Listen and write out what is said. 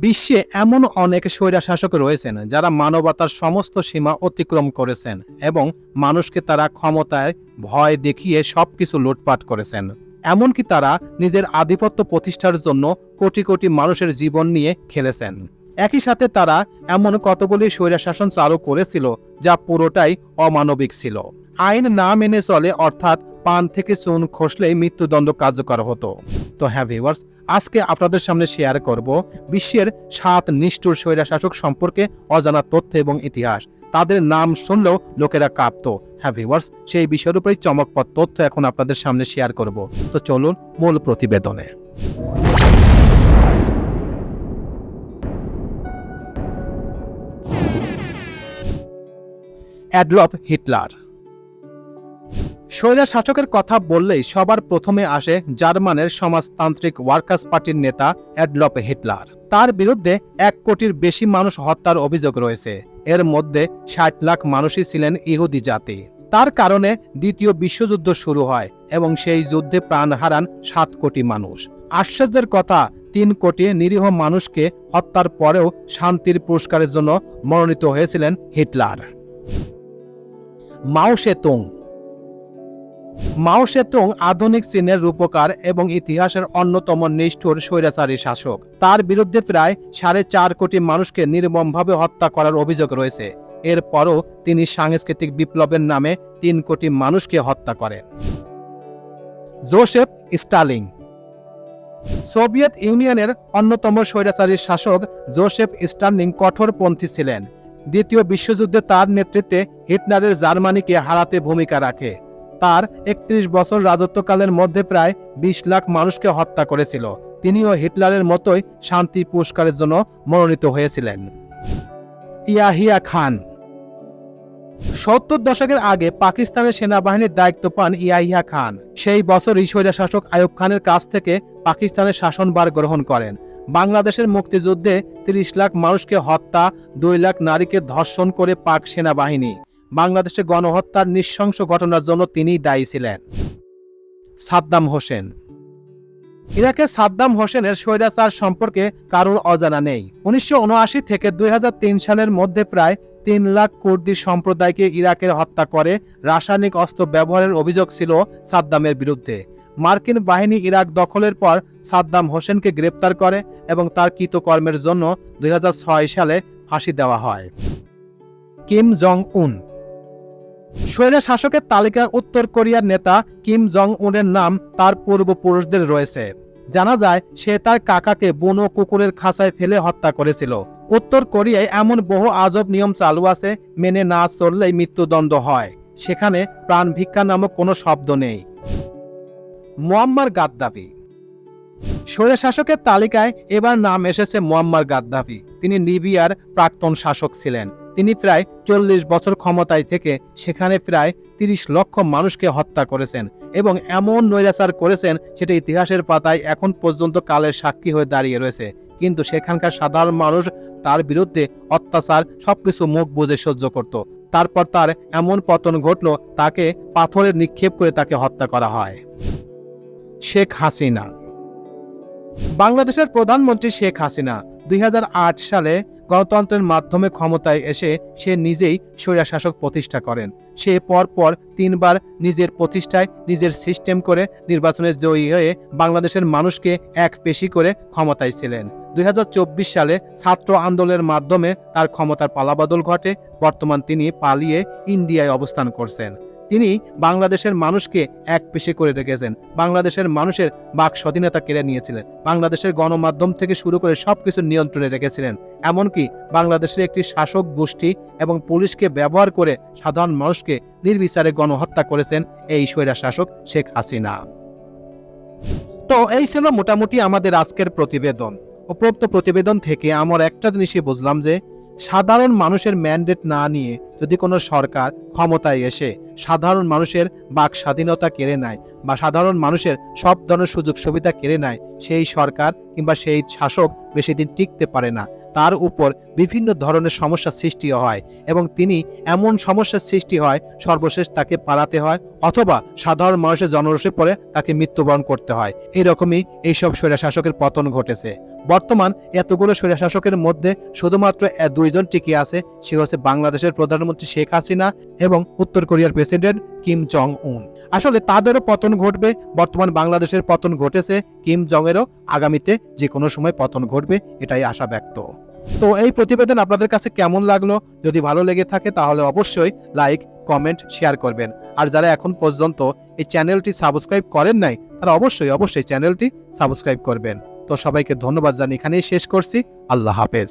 বিশ্বে এমন অনেক স্বৈরাশাসক রয়েছেন যারা মানবতার সমস্ত সীমা অতিক্রম করেছেন এবং মানুষকে তারা ক্ষমতায় ভয় দেখিয়ে সবকিছু লুটপাট করেছেন। এমনকি তারা নিজের আধিপত্য প্রতিষ্ঠার জন্য কোটি কোটি মানুষের জীবন নিয়ে খেলেছেন। একই সাথে তারা এমন কতগুলি স্বৈরাশাসন চালু করেছিল যা পুরোটাই অমানবিক ছিল। আইন না মেনে চলে, অর্থাৎ পান থেকে চুন খসলেই মৃত্যুদণ্ড কার্যকর হতো। তো হ্যাঁ ভিউয়ার্স আজকে আপনাদের সামনে শেয়ার করব বিশ্বের সাত নিষ্ঠুর স্বৈরাশাসক সম্পর্কে অজানা তথ্য এবং ইতিহাস। তাদের নাম শুনলেও লোকেরা কাঁপত। হ্যাঁ ভিউয়ার্স সেই বিষয়ের উপরেই চমকপদ তথ্য এখন আপনাদের সামনে শেয়ার করব। তো চলুন মূল প্রতিবেদনে। Adolf Hitler. স্বৈরা শাসকের কথা বললেই সবার প্রথমে আসে জার্মানের সমাজতান্ত্রিক ওয়ার্কার্স পার্টির নেতা অ্যাডলফ হিটলার। তার বিরুদ্ধে এক কোটির বেশি মানুষ হত্যার অভিযোগ রয়েছে। এর মধ্যে ষাট লাখ মানুষই ছিলেন ইহুদি জাতি। তার কারণে দ্বিতীয় বিশ্বযুদ্ধ শুরু হয় এবং সেই যুদ্ধে প্রাণ হারান সাত কোটি মানুষ। আশ্চর্যের কথা, তিন কোটি নিরীহ মানুষকে হত্যার পরেও শান্তির পুরস্কারের জন্য মনোনীত হয়েছিলেন হিটলার। মাও সেতুং মাও সেতুং আধুনিক চীনের রূপকার এবং ইতিহাসের অন্যতম নিষ্ঠুর স্বৈরাচারী শাসক। তার বিরুদ্ধে প্রায় সাড়ে চার কোটি মানুষকে নির্মমভাবে হত্যা করার অভিযোগ রয়েছে। এরপরও তিনি সাংস্কৃতিক বিপ্লবের নামে তিন কোটি মানুষকে হত্যা করেন। জোসেফ স্টালিং সোভিয়েত ইউনিয়নের অন্যতম স্বৈরাচারী শাসক জোসেফ স্টার্লিং কঠোরপন্থী ছিলেন। দ্বিতীয় বিশ্বযুদ্ধে তার নেতৃত্বে হিটলারের জার্মানিকে হারাতে ভূমিকা রাখে। তার একত্রিশ বছর রাজত্বকালের মধ্যে প্রায় বিশ লাখ মানুষকে হত্যা করেছিল। তিনিও হিটলারের মতোই শান্তি পুরস্কারের জন্য মনোনীত হয়েছিলেন। ইয়াহিয়া খান সত্তর দশকের আগে পাকিস্তানের সেনাবাহিনীর দায়িত্ব পান ইয়াহিয়া খান। সেই বছরই স্বৈরাশাসক আয়ুব খানের কাছ থেকে পাকিস্তানের শাসনভার গ্রহণ করেন। বাংলাদেশের মুক্তিযুদ্ধে তিরিশ লাখ মানুষকে হত্যা, দুই লাখ নারীকে ধর্ষণ করে পাক সেনাবাহিনী বাংলাদেশে গণহত্যার নৃশংস ঘটনার জন্য তিনিই দায়ী ছিলেন। সাদ্দাম হোসেন। ইরাকের সাদ্দাম হোসেনের স্বৈরাচার সম্পর্কে কারোর অজানা নেই। উনিশশো উনআশি থেকে দুই হাজার তিন সালের মধ্যে প্রায় তিন লাখ কুর্দি সম্প্রদায়কে ইরাকের হত্যা করে রাসায়নিক অস্ত্র ব্যবহারের অভিযোগ ছিল সাদ্দামের বিরুদ্ধে। মার্কিন বাহিনী ইরাক দখলের পর সাদ্দাম হোসেনকে গ্রেপ্তার করে এবং তার কৃতকর্মের জন্য দুই হাজার ছয় সালে ফাঁসি দেওয়া হয়। কিম জং উন স্বৈরা শাসকের তালিকায় উত্তর কোরিয়ার নেতা কিম জং উনের নাম তার পূর্বপুরুষদের রয়েছে। জানা যায়, সে তার কাকাকে বুনো কুকুরের খাঁচায় ফেলে হত্যা করেছিল। উত্তর কোরিয়ায় এমন বহু আজব নিয়ম চালু আছে মেনে না চললেই মৃত্যুদণ্ড হয়। সেখানে প্রাণ ভিক্ষা নামক কোনো শব্দ নেই। Muammar Gaddafi. স্বৈরা শাসকের তালিকায় এবার নাম এসেছে মোয়াম্মার গাদ্দাফি। তিনি লিবিয়ার প্রাক্তন শাসক ছিলেন। তিনি প্রায় চল্লিশ বছর ক্ষমতায় থেকে সেখানে প্রায় তিরিশ লক্ষ মানুষকে হত্যা করেছেন এবং এমন নৈরাচার করেছেন সেটা ইতিহাসের পাতায় এখন পর্যন্ত কালের সাক্ষী হয়ে দাঁড়িয়ে রয়েছে। কিন্তু সেখানকার সাধারণ মানুষ তার বিরুদ্ধে অত্যাচার সবকিছু মুখ বুঝে সহ্য করত। তারপর তার এমন পতন ঘটল, তাকে পাথরের নিক্ষেপ করে তাকে হত্যা করা হয়। শেখ হাসিনা। বাংলাদেশের প্রধানমন্ত্রী শেখ হাসিনা দুই হাজার আট সালে গণতন্ত্রের মাধ্যমে ক্ষমতায় এসে সে নিজেই স্বৈরাশাসক প্রতিষ্ঠা করেন। সে পরপর তিনবার নিজের প্রতিষ্ঠায় নিজের সিস্টেম করে নির্বাচনে জয়ী হয়ে বাংলাদেশের মানুষকে এক পেশি করে ক্ষমতায় ছিলেন। দুই হাজার চব্বিশ সালে ছাত্র আন্দোলনের মাধ্যমে তার ক্ষমতার পালাবদল ঘটে। বর্তমান তিনি পালিয়ে ইন্ডিয়ায় অবস্থান করছেন। তিনি বাংলাদেশের মানুষকে এক পেশে করে রেখেছেন। বাংলাদেশের মানুষের বাক স্বাধীনতা কেড়ে নিয়েছিলেন। বাংলাদেশের গণমাধ্যম থেকে শুরু করে সবকিছু নিয়ন্ত্রণে রেখেছিলেন। এমনকি বাংলাদেশের একটি শাসক গোষ্ঠী এবং পুলিশকে ব্যবহার করে সাধারণ মানুষকে নির্বিচারে গণহত্যা করেছেন এই স্বৈরা শাসক শেখ হাসিনা। তো এই ছিল মোটামুটি আমাদের আজকের প্রতিবেদন। উপরোক্ত প্রতিবেদন থেকে আমার একটা জিনিসই বুঝলাম যে, সাধারণ মানুষের ম্যান্ডেট না নিয়ে যদি কোনো সরকার ক্ষমতায় এসে সাধারণ মানুষের বাক স্বাধীনতা কেড়ে নেয় বা সাধারণ মানুষের সব ধরনের সুযোগ সুবিধা কেড়ে নেয়, সেই সরকার কিংবা সেই শাসক বেশি দিন টিকতে পারে না। তার উপর বিভিন্ন ধরনের সমস্যার সৃষ্টি হয় এবং তিনি এমন সমস্যার সৃষ্টি হয়, সর্বশেষ তাকে পালাতে হয় অথবা সাধারণ মানুষের জনরসে পড়ে তাকে মৃত্যুবরণ করতে হয়। এইরকমই এইসব স্বৈরাশাসকের পতন ঘটেছে। বর্তমান এতগুলো স্বৈরাশাসকের মধ্যে শুধুমাত্র দুইজন টিকে আছে, সে হচ্ছে বাংলাদেশের প্রধানমন্ত্রী শেখ হাসিনা এবং উত্তর কোরিয়ার প্রেসিডেন্ট কিম জং উন আসলে তাদেরও পতন ঘটবে, বর্তমান বাংলাদেশের পতন ঘটেছে কিম জং এরও আগামীতে যে কোনো সময় পতন ঘটবে, এটাই আশা ব্যক্ত। তো এই প্রতিবেদন আপনাদের কাছে কেমন লাগল? যদি ভালো লেগে থাকে তাহলে অবশ্যই লাইক, কমেন্ট, শেয়ার করবেন। আর যারা এখন পর্যন্ত এই চ্যানেলটি সাবস্ক্রাইব করেন নাই, তারা অবশ্যই অবশ্যই চ্যানেলটি সাবস্ক্রাইব করবেন। তো সবাইকে ধন্যবাদ জানিয়ে এখানেই শেষ করছি। আল্লাহ হাফেজ।